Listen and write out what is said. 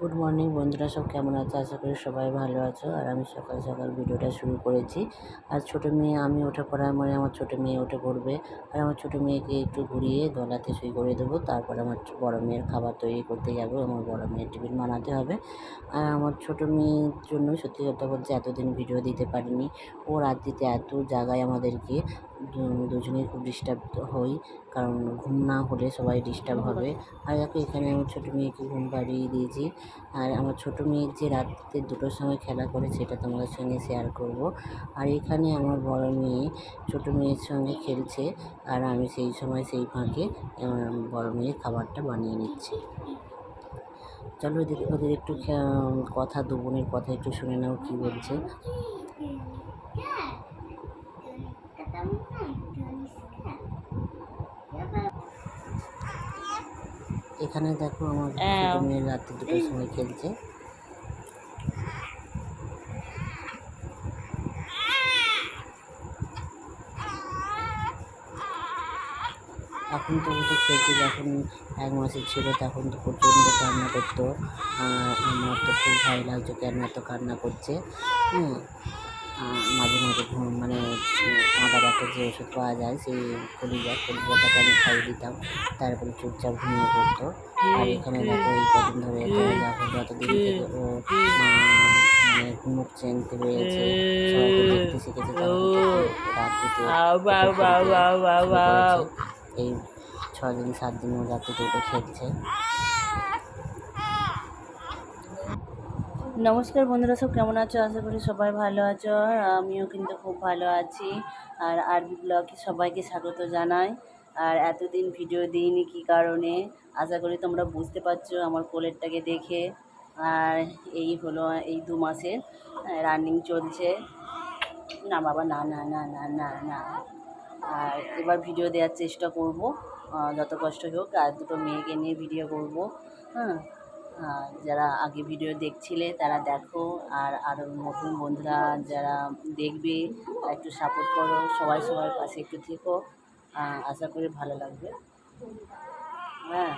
Good morning বন্ধুরা, সব কেমন আছো? আশা করি সবাই ভালো আছো। আর আমি সকাল সকাল ভিডিওটা শুরু করেছি। আর ছোটো মেয়ে, আমি উঠে পড়ার মানে আমার ছোটো মেয়ে উঠে পড়বে। আর আমার ছোটো মেয়েকে একটু ঘুরিয়ে দোলাতে শুয়ে করে দেবো। তারপর আমার বড় মেয়ের খাবার তৈরি করতে যাব। আমার বড় মেয়ের টিফিন বানাতে হবে। আর আমার ছোটো মেয়ের জন্য সত্যি কথা বলতে এতদিন ভিডিও দিতে পারিনি। ও রাত্রিতে এত জায়গায় আমাদেরকে দুজনেই খুব ডিস্টার্ব হই, কারণ ঘুম না হলে সবাই ডিস্টার্ব হবে। আর দেখো, এখানে আমার ছোটো মেয়েকে ঘুম পাড়িয়ে দিয়েছি। আর আমার ছোটো মেয়ের যে রাত্রিতে দুটোর সময় খেলা করে, সেটা তোমাদের সঙ্গে শেয়ার করব। আর এখানে আমার বড় মেয়ে, ছোটো মেয়ের সঙ্গে খেলছে, আর আমি সেই সময় সেই ফাঁকে বড় মেয়ের খাবারটা বানিয়ে নিচ্ছি। চলো ওদের একটু কথা দু বোনের কথা একটু শুনে নাও কী বলছে। এখানে দেখো আমার ছোটো মেয়ে রাত্রি দুটোর সময় খেলছে। এখন তো তো খেলছে যখন এক মাসের ছিল তখন তো প্রচণ্ড কান্না করতো। আর আমার তো খুব ভয় লাগছে কেন এত কান্না করছে। হ্যাঁ মাঝে মাঝে ঘুম মানে কাঁদার একটা যে ওষুধ পাওয়া যায় সেই কলিজা কলিজাটাকে আমি খাইয়ে দিতাম। তারপরে চুপচাপ ঘুমিয়ে পড়তো। আর এখানে দেখো এই কদিন ধরে দেখো যতদিন থেকে ও মানে মুখ চেনতে পেরেছে। সবাইকে দেখতে শিখেছে রাত্রিতে এই ছ দিন সাত দিন ও রাত্রিতে উঠে খেলছে। নমস্কার বন্ধুরা, সব কেমন আছো? আশা করি সবাই ভালো আছো আর আমিও কিন্তু খুব ভালো আছি। আর আরবি ব্লগে সবাইকে স্বাগত জানাই। আর এতদিন ভিডিও দিইনি কী কারণে? আশা করি তোমরা বুঝতে পারছ আমার কোলেরটাকে দেখে। আর এই হলো, এই দু মাসের রানিং চলছে। না বাবা, না না না না না না। আর এবার ভিডিও দেওয়ার চেষ্টা করব। যত কষ্ট হোক, আর দুটো মেয়েকে নিয়ে ভিডিও করব। হ্যাঁ যারা আগে ভিডিও দেখছিলে তারা দেখো আর আরও নতুন বন্ধুরা যারা দেখবে, একটু সাপোর্ট করো, সবাই সবার পাশে একটু থেকো। আশা করি ভালো লাগবে। হ্যাঁ।